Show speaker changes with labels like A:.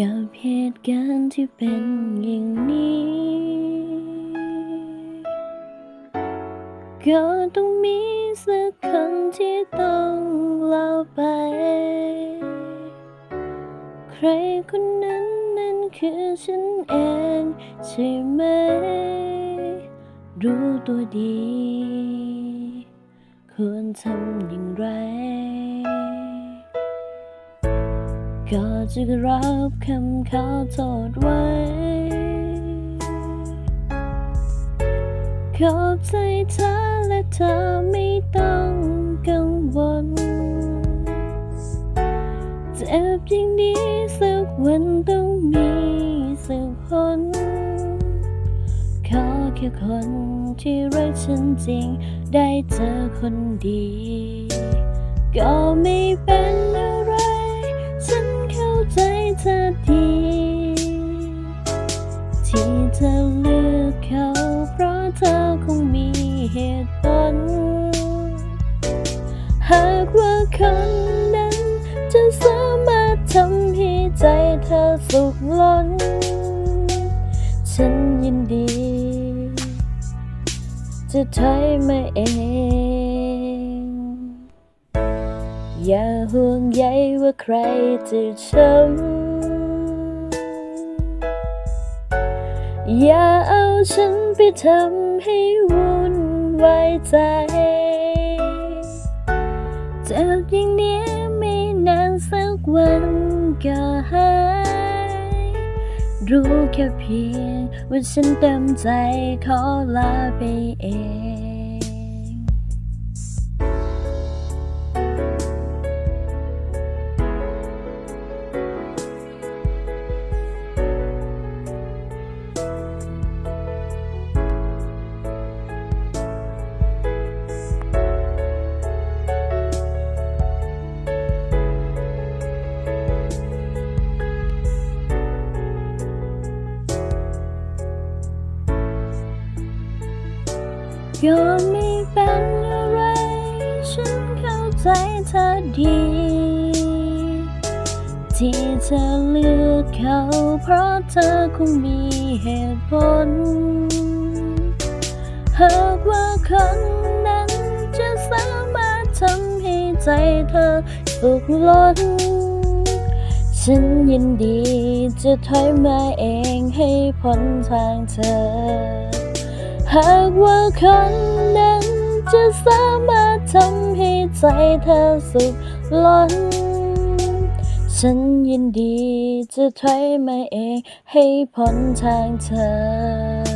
A: กับเหตุการณ์ที่เป็นอย่างนี้ ก็ต้องมีสักคนที่ต้องเล่าไป ใครคนนั้นนั้นคือฉันเองใช่ไหม รู้ตัวดี ควรทำอย่างไร ก็จะรับคำขอโทษไว้ ขอบใจเธอและเธอไม่ต้องกังวล เจ็บอย่งนี้สักวันต้องมีสักคนขอแค่คนที่รักฉันจริง ได้เจอคนดี ก็ไม่เป็น เธอดี ที่เธอเลือกเขา เพราะเธอคงมีเหตุผล หากว่าคนนั้นจะสามารถทำให้ใจเธอสุขล้น ฉันยินดี จะถอยมาเองอย่าห่วงใยว่าใครจะช้ำ อย่าเอาฉันไปทำให้วุ่นวายใจ เจ็บอย่างนี้ไม่นานสักวันก็หาย รู้แค่เพียงว่าฉันเต็มใจขอลาไปเอง ก็ไม่เป็นอะไร ฉันเข้าใจเธอดี ที่เธอเลือกเขา เพราะเธอคงมีเหตุผล หากว่าคนนั้นจะสามารถทำให้ใจเธอสุขล้น ฉันยินดีจะถอยมาเองให้พ้นทางเธอ หากว่าคนนั้นจะสามารถทำให้ใจเธอสุขล้น ฉันยินดีจะถอยมาเองให้พ้นทางเธอ